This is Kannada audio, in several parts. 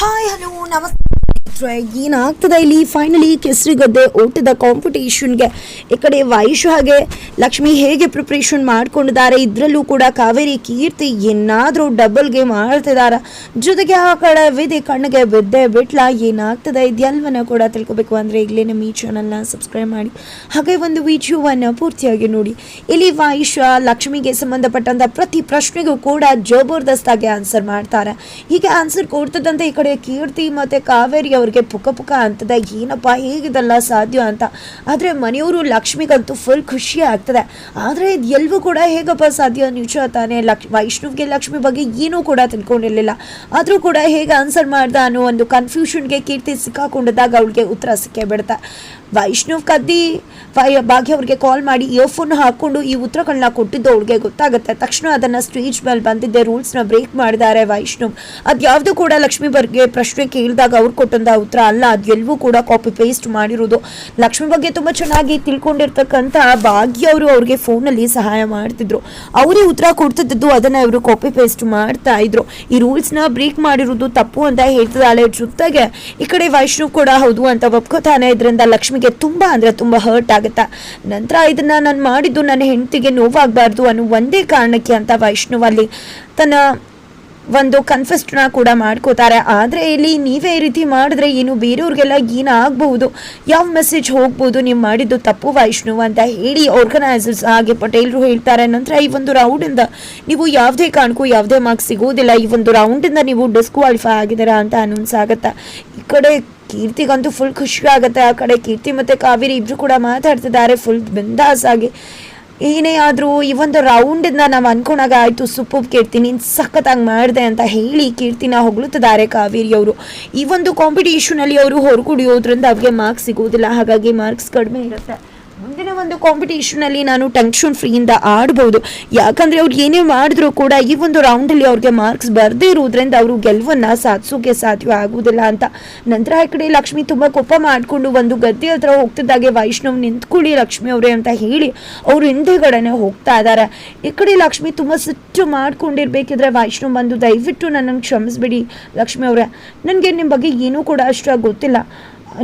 హాయ్ హలో నమస్తే. ಸ್ನೇಹಿತರೆ. ಏನಾಗ್ತದೆ ಇಲ್ಲಿ. ಫೈನಲಿ ಕೆಸರಿ ಗದ್ದೆ ಓಟದ ಕಾಂಪಿಟೇಷನ್ಗೆ ಈ ಕಡೆ ವಾಯುಷು ಹಾಗೆ ಲಕ್ಷ್ಮಿ ಹೇಗೆ ಪ್ರಿಪ್ರೇಷನ್ ಮಾಡ್ಕೊಂಡಿದ್ದಾರೆ? ಇದರಲ್ಲೂ ಕೂಡ ಕಾವೇರಿ ಕೀರ್ತಿ ಏನಾದರೂ ಡಬಲ್ ಗೇಮ್ ಆಡ್ತಿದ್ದಾರೆ ಜೊತೆಗೆ ಆ ಕಡೆ ವಿಧಿ ಕಣ್ಣಿಗೆ ಬಿದ್ದೆ ಬಿಟ್ಲ, ಏನಾಗ್ತದೆ ಇದೆಲ್ಲವನ್ನ ಕೂಡ ತಿಳ್ಕೊಬೇಕು ಅಂದರೆ ಈಗಲೇ ನಮ್ಮ ಈ ಚಾನಲ್ನ ಸಬ್ಸ್ಕ್ರೈಬ್ ಮಾಡಿ. ಹಾಗೆ ಒಂದು ವಿಡಿಯೋವನ್ನು ಪೂರ್ತಿಯಾಗಿ ನೋಡಿ. ಇಲ್ಲಿ ವಾಯುಷ ಲಕ್ಷ್ಮಿಗೆ ಸಂಬಂಧಪಟ್ಟಂಥ ಪ್ರತಿ ಪ್ರಶ್ನೆಗೂ ಕೂಡ ಜಬರ್ದಸ್ತಾಗಿ ಆನ್ಸರ್ ಮಾಡ್ತಾರೆ. ಹೀಗೆ ಆನ್ಸರ್ ಕೊಡ್ತದಂತೆ ಈ ಕಡೆ ಕೀರ್ತಿ ಮತ್ತೆ ಕಾವೇರಿ ಅವ್ರಿಗೆ ಪುಕ ಪುಕ ಅಂತದೆ. ಏನಪ್ಪ ಹೇಗಿದೆಲ್ಲ ಸಾಧ್ಯ ಅಂತ. ಆದರೆ ಮನೆಯವರು ಲಕ್ಷ್ಮಿಗಂತೂ ಫುಲ್ ಖುಷಿ ಆಗ್ತದೆ. ಆದರೆ ಇದು ಎಲ್ವೂ ಕೂಡ ಹೇಗಪ್ಪ ಸಾಧ್ಯ? ನಿಜ ತಾನೆ. ಲಕ್ಷ್ ವೈಷ್ಣವ್ಗೆ ಲಕ್ಷ್ಮಿ ಬಗ್ಗೆ ಏನೂ ಕೂಡ ತಿಳ್ಕೊಂಡಿರಲಿಲ್ಲ. ಆದರೂ ಕೂಡ ಹೇಗೆ ಆನ್ಸರ್ ಮಾಡ್ದ ಅನ್ನೋ ಒಂದು ಕನ್ಫ್ಯೂಷನ್ಗೆ ಕೀರ್ತಿ ಸಿಕ್ಕಾಕೊಂಡಿದ್ದಾಗ ಅವಳಿಗೆ ಉತ್ತರ ಸಿಕ್ಕೇ ಬಿಡುತ್ತೆ ವೈಷ್ಣವ್ ಕದ್ದಿ ಭಾಗ್ಯ ಅವ್ರಿಗೆ ಕಾಲ್ ಮಾಡಿ ಇಯರ್ಫೋನ್ ಹಾಕೊಂಡು ಈ ಉತ್ತರಗಳನ್ನ ಕೊಟ್ಟಿದ್ದು ಅವ್ಳಿಗೆ ಗೊತ್ತಾಗುತ್ತೆ. ತಕ್ಷಣ ಅದನ್ನ ಸ್ಟೇಜ್ ಮೇಲೆ ಬಂದಿದ್ದೆ ರೂಲ್ಸ್ನ ಬ್ರೇಕ್ ಮಾಡಿದ್ದಾರೆ ವೈಷ್ಣವ್. ಅದ್ಯಾವುದು ಕೂಡ ಲಕ್ಷ್ಮಿ ಬಗ್ಗೆ ಪ್ರಶ್ನೆ ಕೇಳಿದಾಗ ಅವ್ರು ಕೊಟ್ಟಂತ ಉತ್ತರ ಅಲ್ಲ. ಅದೆಲ್ಲವೂ ಕೂಡ ಕಾಪಿ ಪೇಸ್ಟ್ ಮಾಡಿರೋದು. ಲಕ್ಷ್ಮಿ ಬಗ್ಗೆ ತುಂಬ ಚೆನ್ನಾಗಿ ತಿಳ್ಕೊಂಡಿರ್ತಕ್ಕಂಥ ಭಾಗ್ಯ ಅವರು ಅವ್ರಿಗೆ ಫೋನಲ್ಲಿ ಸಹಾಯ ಮಾಡ್ತಿದ್ರು. ಅವರೇ ಉತ್ತರ ಕೊಡ್ತಿದ್ದು ಅದನ್ನು ಇವರು ಕಾಪಿ ಪೇಸ್ಟ್ ಮಾಡ್ತಾ ಇದ್ರು. ಈ ರೂಲ್ಸ್ನ ಬ್ರೇಕ್ ಮಾಡಿರೋದು ತಪ್ಪು ಅಂತ ಹೇಳ್ತಿದ್ದಾಳೆ ಜೊತೆಗೆ ಈ ಕಡೆ ವೈಷ್ಣು ಕೂಡ ಹೌದು ಅಂತ ಒಪ್ಕೋತಾನೆ ಇದರಿಂದ ಲಕ್ಷ್ಮಿಗೆ ತುಂಬ ಅಂದರೆ ತುಂಬ ಹರ್ಟ್ ಆಗುತ್ತಾ. ನಂತರ ಇದನ್ನು ನಾನು ಮಾಡಿದ್ದು ನನ್ನ ಹೆಂಡತಿಗೆ ನೋವಾಗಬಾರ್ದು ಅನ್ನೋ ಒಂದೇ ಕಾರಣಕ್ಕೆ ಅಂತ ವೈಷ್ಣುವಲ್ಲಿ ತನ್ನ ಒಂದು ಕನ್ಫೆಸ್ಟ್ನ ಕೂಡ ಮಾಡ್ಕೋತಾರೆ. ಆದರೆ ಇಲ್ಲಿ ನೀವೇ ಈ ರೀತಿ ಮಾಡಿದ್ರೆ ಏನು ಬೇರೆಯವ್ರಿಗೆಲ್ಲ ಏನು ಆಗಬಹುದು ಯಾವ ಮೆಸೇಜ್ ಹೋಗ್ಬೋದು? ನೀವು ಮಾಡಿದ್ದು ತಪ್ಪು ವೈಷ್ಣು ಅಂತ ಹೇಳಿ ಆರ್ಗನೈಸರ್ಸ್ ಹಾಗೆ ಪಟೇಲ್ರು ಹೇಳ್ತಾರೆ. ನಂತರ ಈ ಒಂದು ರೌಂಡಿಂದ ನೀವು ಯಾವುದೇ ಕಾರಣಕ್ಕೂ ಯಾವುದೇ ಮಾರ್ಕ್ಸ್ ಸಿಗೋದಿಲ್ಲ. ಈ ಒಂದು ರೌಂಡಿಂದ ನೀವು ಡಿಸ್ಕ್ವಾಲಿಫೈ ಆಗಿದ್ದೀರಾ ಅಂತ ಅನೌನ್ಸ್ ಆಗುತ್ತೆ? ಈ ಕಡೆ ಕೀರ್ತಿಗಂತೂ ಫುಲ್ ಖುಷಿ ಆಗುತ್ತೆ. ಆ ಕಡೆ ಕೀರ್ತಿ ಮತ್ತು ಕಾವೇರಿ ಇಬ್ರು ಕೂಡ ಮಾತಾಡ್ತಿದ್ದಾರೆ. ಫುಲ್ ಬಿಂದಾಸ್ ಆಗಿ. ಏನೇ ಆದರೂ ಈ ಒಂದು ರೌಂಡಿಂದ ನಾವು ಅನ್ಕೊಂಡಾಗ ಆಯಿತು ಸೂಪರ್ ಕೀರ್ತಿ, ನೀನು ಸಖತ್ತಾಗಿ ಮಾಡಿದೆ ಅಂತ ಹೇಳಿ ಕೀರ್ತಿನ ಹೊಗಳುತ್ತಿದ್ದಾರೆ ಕಾವೇರಿ ಅವರು. ಈ ಒಂದು ಕಾಂಪಿಟೇಷನಲ್ಲಿ ಅವರು ಹೊರಗುಡಿಯೋದ್ರಿಂದ ಅವ್ರಿಗೆ ಮಾರ್ಕ್ಸ್ ಸಿಗೋದಿಲ್ಲ ಹಾಗಾಗಿ ಮಾರ್ಕ್ಸ್ ಕಡಿಮೆ ಇರುತ್ತೆ. ಒಂದು ಕಾಂಪಿಟೇಷನಲ್ಲಿ ನಾನು ಟೆನ್ಷನ್ ಫ್ರೀಯಿಂದ ಆಡ್ಬೋದು. ಯಾಕಂದರೆ ಅವ್ರು ಏನೇ ಮಾಡಿದ್ರು ಕೂಡ ಈ ಒಂದು ರೌಂಡಲ್ಲಿ ಅವ್ರಿಗೆ ಮಾರ್ಕ್ಸ್ ಬರದೇ ಇರೋದ್ರಿಂದ ಅವರು ಗೆಲುವನ್ನು ಸಾಧಿಸೋಕೆ ಸಾಧ್ಯ ಆಗುವುದಿಲ್ಲ ಅಂತ. ನಂತರ ಈ ಕಡೆ ಲಕ್ಷ್ಮಿ ತುಂಬ ಕೋಪ ಮಾಡಿಕೊಂಡು ಒಂದು ಗದ್ದೆ ಹತ್ರ ಹೋಗ್ತಿದ್ದಾಗೆ ವೈಷ್ಣವ್ ನಿಂತ್ಕೊಳ್ಳಿ ಲಕ್ಷ್ಮಿ ಅವರೇ ಅಂತ ಹೇಳಿ ಅವರು ಹಿಂದೆಗಡೆನೆ ಹೋಗ್ತಾ ಇದ್ದಾರೆ. ಈ ಕಡೆ ಲಕ್ಷ್ಮಿ ತುಂಬ ಸಿಟ್ಟು ಮಾಡ್ಕೊಂಡಿರ್ಬೇಕಿದ್ರೆ ವೈಷ್ಣವ್ ಬಂದು ದಯವಿಟ್ಟು ನನ್ನನ್ನು ಕ್ಷಮಿಸ್ಬಿಡಿ ಲಕ್ಷ್ಮಿ ಅವರೇ. ನನಗೆ ನಿಮ್ಮ ಬಗ್ಗೆ ಏನೂ ಕೂಡ ಅಷ್ಟು ಗೊತ್ತಿಲ್ಲ.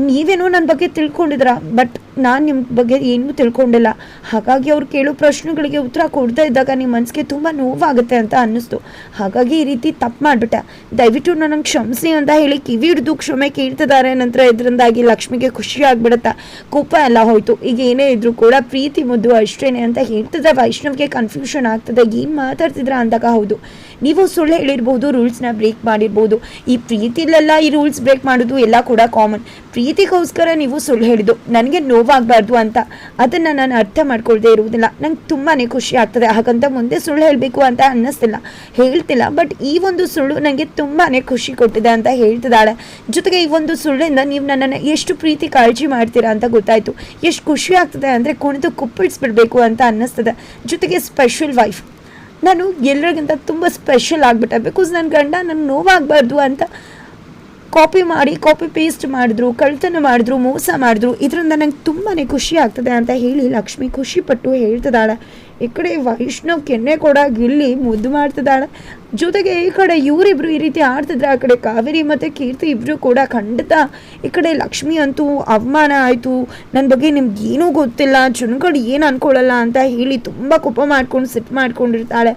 ನೀವೇನೋ ನನ್ನ ಬಗ್ಗೆ ತಿಳ್ಕೊಂಡಿದ್ರ ಬಟ್ ನಾನು ನಿಮ್ಮ ಬಗ್ಗೆ ಏನೂ ತಿಳ್ಕೊಂಡಿಲ್ಲ. ಹಾಗಾಗಿ ಅವ್ರು ಕೇಳೋ ಪ್ರಶ್ನೆಗಳಿಗೆ ಉತ್ತರ ಕೊಡ್ತಾ ಇದ್ದಾಗ ನಿಮ್ಮ ಮನಸ್ಸಿಗೆ ತುಂಬ ನೋವಾಗುತ್ತೆ ಅಂತ ಅನ್ನಿಸ್ತು. ಹಾಗಾಗಿ ಈ ರೀತಿ ತಪ್ಪು ಮಾಡಿಬಿಟ್ಟೆ. ದಯವಿಟ್ಟು ನನಗೆ ಕ್ಷಮಿಸಿ ಅಂತ ಹೇಳಿ ಕಿವಿ ಹಿಡಿದು ಕ್ಷಮೆ ಕೇಳ್ತಿದ್ದಾರೆ. ನಂತರ ಇದರಿಂದಾಗಿ ಲಕ್ಷ್ಮಿಗೆ ಖುಷಿ ಆಗಿಬಿಡುತ್ತೆ ಕೋಪ ಎಲ್ಲ ಹೋಯಿತು. ಈಗ ಏನೇ ಇದ್ರೂ ಕೂಡ ಪ್ರೀತಿ ಮುದ್ದು ಅಷ್ಟೇನೆ ಅಂತ ಹೇಳ್ತಿದ್ರೆ ವೈಷ್ಣವ್ಗೆ ಕನ್ಫ್ಯೂಷನ್ ಆಗ್ತದೆ. ಏನು ಮಾತಾಡ್ತಿದ್ರ ಅಂದಾಗ ಹೌದು. ನೀವು ಸುಳ್ಳು ಹೇಳಿರ್ಬೋದು ರೂಲ್ಸ್ನ ಬ್ರೇಕ್ ಮಾಡಿರ್ಬೋದು. ಈ ಪ್ರೀತಿಲೆಲ್ಲ ಈ ರೂಲ್ಸ್ ಬ್ರೇಕ್ ಮಾಡೋದು ಎಲ್ಲ ಕೂಡ ಕಾಮನ್ ಪ್ರೀತಿಗೋಸ್ಕರ ನೀವು ಸುಳ್ಳು ಹೇಳಿದ್ದು. ನನಗೆ ನೋವಾಗಬಾರ್ದು ಅಂತ. ಅದನ್ನು ನಾನು ಅರ್ಥ ಮಾಡ್ಕೊಳ್ದೇ ಇರುವುದಿಲ್ಲ. ನಂಗೆ ತುಂಬಾ ಖುಷಿ ಆಗ್ತದೆ. ಹಾಗಂತ ಮುಂದೆ ಸುಳ್ಳು ಹೇಳಬೇಕು ಅಂತ ಅನ್ನಿಸ್ತಿಲ್ಲ. ಹೇಳ್ತಿಲ್ಲ. ಬಟ್ ಈ ಒಂದು ಸುಳ್ಳು ನನಗೆ ತುಂಬಾ ಖುಷಿ ಕೊಟ್ಟಿದೆ ಅಂತ ಹೇಳ್ತಿದ್ದಾಳೆ. ಜೊತೆಗೆ ಈ ಒಂದು ಸುಳ್ಳಿಂದ ನೀವು ನನ್ನನ್ನು ಎಷ್ಟು ಪ್ರೀತಿ ಕಾಳಜಿ ಮಾಡ್ತೀರಾ ಅಂತ ಗೊತ್ತಾಯಿತು. ಎಷ್ಟು ಖುಷಿ ಆಗ್ತದೆ ಅಂದರೆ ಕುಣಿದು ಕುಪ್ಪಳಿಸ್ಬಿಡ್ಬೇಕು ಅಂತ ಅನ್ನಿಸ್ತದೆ. ಜೊತೆಗೆ ಸ್ಪೆಷಲ್ ವೈಫ್ ನಾನು ಎಲ್ಲರಿಗಿಂತ ತುಂಬ ಸ್ಪೆಷಲ್ ಆಗಿಬಿಟ್ಟೆ. ಬಿಕಾಸ್ ನನ್ನ ಗಂಡ ನನ್ನ ನೋವಾಗಬಾರ್ದು ಅಂತ ಕಾಪಿ ಮಾಡಿ ಕಾಪಿ ಪೇಸ್ಟ್ ಮಾಡಿದ್ರು ಕಳ್ತನ ಮಾಡಿದ್ರು, ಮೋಸ ಮಾಡಿದ್ರು, ಇದರಿಂದ ನಂಗೆ ತುಂಬಾ ಖುಷಿ ಆಗ್ತದೆ ಅಂತ ಹೇಳಿ ಲಕ್ಷ್ಮಿ ಖುಷಿಪಟ್ಟು ಹೇಳ್ತದಾಳೆ ಈ ಕಡೆ ವೈಷ್ಣವ್ ಕೆನ್ನೆ ಕೂಡ ಇಲ್ಲಿ ಮುದ್ದು ಮಾಡ್ತಿದ್ದಾಳೆ. ಜೊತೆಗೆ ಈ ಕಡೆ ಇವರಿಬ್ರು ಈ ರೀತಿ ಆಡ್ತಿದ್ರೆ ಆ ಕಡೆ ಕಾವೇರಿ ಮತ್ತು ಕೀರ್ತಿ ಇಬ್ಬರು ಕೂಡ ಖಂಡಿತ ಈ ಕಡೆ ಲಕ್ಷ್ಮಿ ಅಂತೂ ಅವಮಾನ ಆಯಿತು. ನನ್ನ ಬಗ್ಗೆ ನಿಮ್ಗೆ ಏನೂ ಗೊತ್ತಿಲ್ಲ. ಜನಗಳು ಏನು ಅನ್ಕೊಳ್ಳಲ್ಲ ಅಂತ ಹೇಳಿ ತುಂಬ ಕೋಪ ಮಾಡ್ಕೊಂಡು ಸಿಟ್ ಮಾಡ್ಕೊಂಡಿರ್ತಾಳೆ.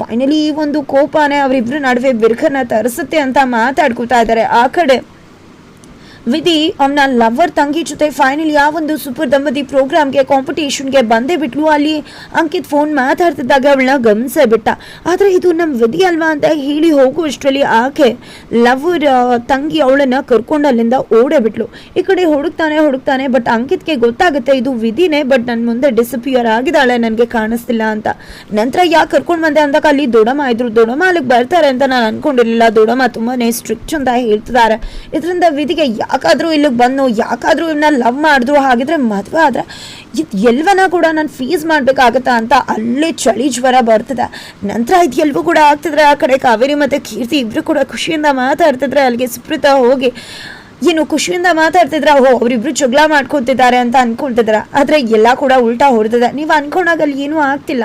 ಫೈನಲಿ ಈ ಒಂದು ಕೋಪನೇ ಅವರಿಬ್ಬರ ನಡುವೆ ಬಿರ್ಖನ ತರಿಸುತ್ತೆ ಅಂತ ಮಾತಾಡ್ಕೊತಾ ಇದ್ದಾರೆ. ಆ ಕಡೆ ವಿಧಿ ಅವನ ಲವರ್ ತಂಗಿ ಜೊತೆ ಫೈನಲ್ ಯಾವ ಒಂದು ಸೂಪರ್ ದಂಪತಿ ಪ್ರೋಗ್ರಾಮ್ಗೆ ಕಾಂಪಿಟೇಷನ್ಗೆ ಬಂದೇ ಬಿಟ್ಲು. ಅಲ್ಲಿ ಅಂಕಿತ್ ಫೋನ್ ಮಾತಾಡ್ತಿದ್ದಾಗ ಅವಳನ್ನ ಗಮನಿಸೇ ಬಿಟ್ಟ. ಆದರೆ ಇದು ನಮ್ಮ ವಿಧಿ ಅಲ್ವಾ ಅಂತ ಹೇಳಿ ಹೋಗುವಷ್ಟರಲ್ಲಿ ಆಕೆ ಲವರ್ ತಂಗಿ ಅವಳನ್ನು ಕರ್ಕೊಂಡು ಅಲ್ಲಿಂದ ಓಡೇ ಬಿಟ್ಲು. ಈ ಕಡೆ ಹುಡುಕ್ತಾನೆ ಹುಡುಕ್ತಾನೆ ಬಟ್ ಅಂಕಿತ್ಗೆ ಗೊತ್ತಾಗುತ್ತೆ ಇದು ವಿಧಿನೇ ಬಟ್ ನನ್ನ ಮುಂದೆ ಡಿಸಪಿಯರ್ ಆಗಿದ್ದಾಳೆ, ನನಗೆ ಕಾಣಿಸ್ತಿಲ್ಲ ಅಂತ. ನಂತರ ಯಾಕೆ ಕರ್ಕೊಂಡು ಬಂದೆ ಅಂದಾಗ ಅಲ್ಲಿ ದೊಡಮ್ಮ ಇದ್ರು. ದೊಡಮ್ಮ ಅಲ್ಲಿಗೆ ಬರ್ತಾರೆ ಅಂತ ನಾನು ಅನ್ಕೊಂಡಿರಲಿಲ್ಲ. ದೊಡಮ್ಮ ತುಂಬಾ ಸ್ಟ್ರಿಕ್ಟ್ ಅಂತ ಹೇಳ್ತಿದ್ದಾರೆ. ಇದರಿಂದ ವಿಧಿಗೆ ಯಾಕಾದ್ರೂ ಇಲ್ಲಿಗೆ ಬಂದು, ಯಾಕಾದರೂ ಇವನ್ನ ಲವ್ ಮಾಡಿದ್ರು, ಹಾಗಿದ್ರೆ ಮದುವೆ ಆದ್ರೆ ಇದು ಎಲ್ವನ ಕೂಡ ನಾನು ಫೀಸ್ ಮಾಡಬೇಕಾಗತ್ತಾ ಅಂತ ಅಲ್ಲೇ ಚಳಿ ಜ್ವರ ಬರ್ತದೆ. ನಂತರ ಇದು ಎಲ್ವೂ ಕೂಡ ಆಗ್ತಿದ್ರೆ ಆ ಕಡೆ ಕಾವೇರಿ ಮತ್ತು ಕೀರ್ತಿ ಇಬ್ಬರು ಕೂಡ ಖುಷಿಯಿಂದ ಮಾತಾಡ್ತಿದ್ರೆ, ಅಲ್ಲಿಗೆ ಸುಪ್ರೀತಾ ಹೋಗಿ ಏನು ಖುಷಿಯಿಂದ ಮಾತಾಡ್ತಿದ್ರ? ಓ ಅವರಿಬ್ರು ಜಗಳ ಮಾಡ್ಕೊತಿದ್ದಾರೆ ಅಂತ ಅನ್ಕೊಳ್ತಿದ್ರ. ಆದ್ರೆ ಎಲ್ಲ ಕೂಡ ಉಲ್ಟಾ ಹೊಡೆದಿದೆ ನೀವು ಅನ್ಕೊಂಡಾಗ ಅಲ್ಲಿ ಏನೂ ಆಗ್ತಿಲ್ಲ.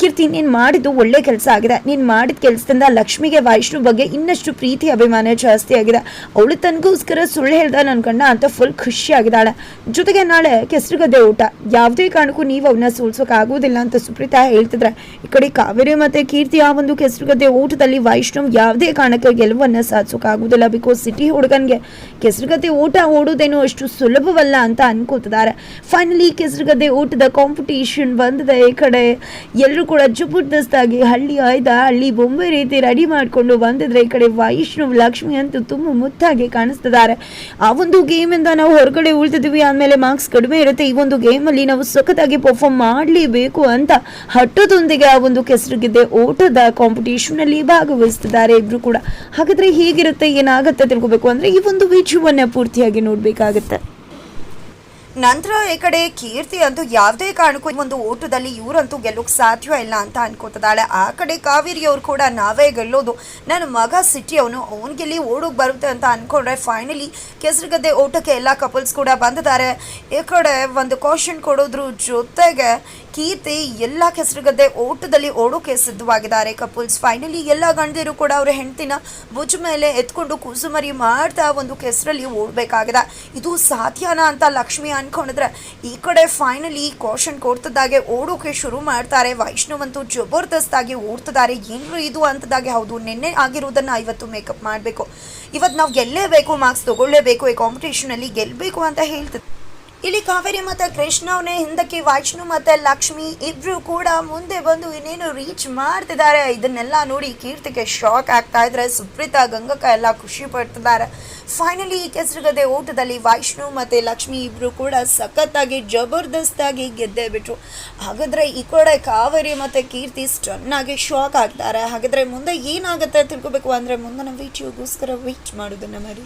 ಕೀರ್ತಿ, ನೀನ್ ಮಾಡಿದ್ದು ಒಳ್ಳೆ ಕೆಲಸ ಆಗಿದೆ. ನೀನ್ ಮಾಡಿದ ಕೆಲಸದಿಂದ ಲಕ್ಷ್ಮಿಗೆ ವೈಷ್ಣು ಬಗ್ಗೆ ಇನ್ನಷ್ಟು ಪ್ರೀತಿ, ಅಭಿಮಾನ ಜಾಸ್ತಿ ಆಗಿದೆ. ಅವಳು ತನಗೋಸ್ಕರ ಸುಳ್ಳು ಹೇಳ್ದ ನನ್ನ ಕಣ್ಣ ಅಂತ ಫುಲ್ ಖುಷಿ ಆಗಿದಾಳೆ ಜೊತೆಗೆ ನಾಳೆ ಕೆಸರುಗದ್ದೆ ಊಟ. ಯಾವುದೇ ಕಾರಣಕ್ಕೂ ನೀವು ಅವನ್ನ ಸೋಲ್ಸೋಕ್ ಆಗೋದಿಲ್ಲ ಅಂತ ಸುಪ್ರೀತಾ ಹೇಳ್ತಿದ್ರೆ. ಈ ಕಡೆ ಕಾವೇರಿ ಮತ್ತೆ ಕೀರ್ತಿ ಆ ಒಂದು ಕೆಸರುಗದ್ದೆ ಊಟದಲ್ಲಿ ವೈಷ್ಣವ್ ಯಾವುದೇ ಕಾರಣಕ್ಕೆ ಗೆಲುವನ್ನ ಸಾಧಿಸೋಕ್ ಆಗೋದಿಲ್ಲ ಬಿಕಾಸ್ ಸಿಟಿ ಹುಡುಗನ್ಗೆ. ಕೆಸರುಗದ್ದೆ ಊಟ ಓಡೋದೇನು ಅಷ್ಟು ಸುಲಭವಲ್ಲ ಅಂತ ಅನ್ಕೋತಿದ್ದಾರೆ. ಫೈನಲಿ ಕೆಸರುಗದ್ದೆ ಊಟದ ಕಾಂಪಿಟೇಷನ್ ಬಂದಿದೆ. ಈ ಕಡೆ ಎಲ್ಲರೂ ಕೂಡ ಜಬರ್ದಸ್ತಾಗಿ ಹಳ್ಳಿ ಆಯ್ದ, ಹಳ್ಳಿ ಬೊಂಬೆ ರೀತಿ ರೆಡಿ ಮಾಡಿಕೊಂಡು ಬಂದಿದ್ರೆ ಈ ಕಡೆ ವೈಷ್ಣವ್, ಲಕ್ಷ್ಮಿ ಅಂತೂ ತುಂಬ ಮುತ್ತಾಗಿ ಕಾಣಿಸ್ತಿದ್ದಾರೆ. ಆ ಒಂದು ಗೇಮಿಂದ ನಾವು ಹೊರಗಡೆ ಉಳ್ತಿದ್ವಿ ಆಮೇಲೆ ಮಾರ್ಕ್ಸ್ ಕಡಿಮೆ ಇರುತ್ತೆ. ಈ ಒಂದು ಗೇಮಲ್ಲಿ ನಾವು ಸಖತ್ತಾಗಿ ಪರ್ಫಾರ್ಮ್ ಮಾಡಲೇಬೇಕು ಅಂತ ಹಠದೊಂದಿಗೆ ಆ ಒಂದು ಕೆಸರುಗಿದ್ದೆ ಓಟದ ಕಾಂಪಿಟೇಷನ್ ಅಲ್ಲಿ ಭಾಗವಹಿಸ್ತಿದ್ದಾರೆ ಇಬ್ರು ಕೂಡ. ಹಾಗಾದ್ರೆ ಹೇಗಿರುತ್ತೆ, ಏನಾಗುತ್ತೆ ತಿಳ್ಕೊಬೇಕು? ಅಂದ್ರೆ ಈ ಒಂದು ವಿಜಯವನ್ನ ಪೂರ್ತಿಯಾಗಿ ನೋಡ್ಬೇಕಾಗತ್ತೆ. ನಂತರ ಈ ಕಡೆ ಕೀರ್ತಿ ಅಂತೂ ಯಾವುದೇ ಕಾರಣಕ್ಕೂ ಒಂದು ಓಟದಲ್ಲಿ ಇವರಂತೂ ಗೆಲ್ಲೋಕ್ ಸಾಧ್ಯ ಇಲ್ಲ ಅಂತ ಅನ್ಕೋತಿದ್ದಾಳೆ. ಆ ಕಡೆ ಕಾವೇರಿ ಅವ್ರು ಕೂಡ ನಾವೇ ಗೆಲ್ಲೋದು. ನನ್ನ ಮಗ ಸಿಟಿ ಅವನು, ಅವ್ನು ಗೆಲ್ಲಿ ಓಡೋಗಿ ಬರುತ್ತೆ ಅಂತ ಅನ್ಕೊಂಡ್ರೆ ಫೈನಲಿ ಕೆಸರುಗದ್ದೆ ಓಟಕ್ಕೆ ಎಲ್ಲ ಕಪಲ್ಸ್ ಕೂಡ ಬಂದಿದ್ದಾರೆ. ಈ ಕಡೆ ಒಂದು ಕ್ವಶನ್ ಕೊಡೋದ್ರ ಜೊತೆಗೆ ಕೀರ್ತಿ ಎಲ್ಲ ಕೆಸರುಗದ್ದೆ ಓಟದಲ್ಲಿ ಓಡೋಕೆ ಸಿದ್ಧವಾಗಿದ್ದಾರೆ. ಕಪಲ್ಸ್ ಫೈನಲಿ ಎಲ್ಲ ಗಂಡದಿರು ಕೂಡ ಅವರ ಹೆಂಡತಿನ ಭುಜ ಮೇಲೆ ಎತ್ಕೊಂಡು ಕುಸುಮರಿ ಮಾಡ್ತಾ ಒಂದು ಕೆಸರಲ್ಲಿ ಓಡಬೇಕಾಗಿದೆ. ಇದು ಸಾಧ್ಯನಾ ಅಂತ ಲಕ್ಷ್ಮಿ ಅನ್ಕೊಂಡಿದ್ರೆ ಈ ಕಡೆ ಫೈನಲಿ ಕ್ವಶನ್ ಕೊಡ್ತದಾಗೆ ಓಡೋಕೆ ಶುರು ಮಾಡ್ತಾರೆ. ವೈಷ್ಣವಂತೂ ಜಬರ್ದಸ್ತ್ ಆಗಿ ಓಡ್ತಿದ್ದಾರೆ. ಏನ್ರು ಇದು ಅಂತದಾಗೆ ಹೌದು, ನಿನ್ನೆ ಆಗಿರೋದನ್ನ ಇವತ್ತು ಮೇಕಪ್ ಮಾಡಬೇಕು. ಇವತ್ತು ನಾವು ಗೆಲ್ಲೇಬೇಕು ಮಾರ್ಕ್ಸ್ ತಗೊಳ್ಳೇಬೇಕು, ಈ ಕಾಂಪಿಟೇಷನಲ್ಲಿ ಗೆಲ್ಲಬೇಕು ಅಂತ ಹೇಳ್ತಿದ್ದೆ ಇಲ್ಲಿ ಕಾವೇರಿ ಮತ್ತೆ ಕೃಷ್ಣವನೇ ಹಿಂದಕ್ಕೆ, ವೈಷ್ಣು ಮತ್ತೆ ಲಕ್ಷ್ಮಿ ಇಬ್ರು ಕೂಡ ಮುಂದೆ ಬಂದು ಇನ್ನೇನು ರೀಚ್ ಮಾಡ್ತಿದ್ದಾರೆ. ಇದನ್ನೆಲ್ಲ ನೋಡಿ ಕೀರ್ತಿಗೆ ಶಾಕ್ ಆಗ್ತಾ ಇದ್ರೆ ಸುಪ್ರೀತಾ, ಗಂಗಕ್ಕ ಎಲ್ಲ ಖುಷಿ ಪಡ್ತಿದ್ದಾರೆ. ಫೈನಲಿ ಈ ಕೆಸರುಗದೆ ಓಟದಲ್ಲಿ ವೈಷ್ಣು ಮತ್ತೆ ಲಕ್ಷ್ಮಿ ಇಬ್ರು ಕೂಡ ಸಖತ್ತಾಗಿ, ಜಬರ್ದಸ್ತಾಗಿ ಗೆದ್ದೇ ಬಿಟ್ರು. ಹಾಗಾದ್ರೆ ಈ ಕಡೆ ಕಾವೇರಿ ಮತ್ತೆ ಕೀರ್ತಿ ಚೆನ್ನಾಗಿ ಶಾಕ್ ಆಗ್ತಾರೆ. ಹಾಗಾದ್ರೆ ಮುಂದೆ ಏನಾಗುತ್ತೆ ತಿಳ್ಕೊಬೇಕು ಅಂದ್ರೆ ಮುಂದಿನ ವಿಡಿಯೋಗೋಸ್ಕರ ವೇಟ್ ಮಾಡೋದನ್ನ ಮಾಡಿ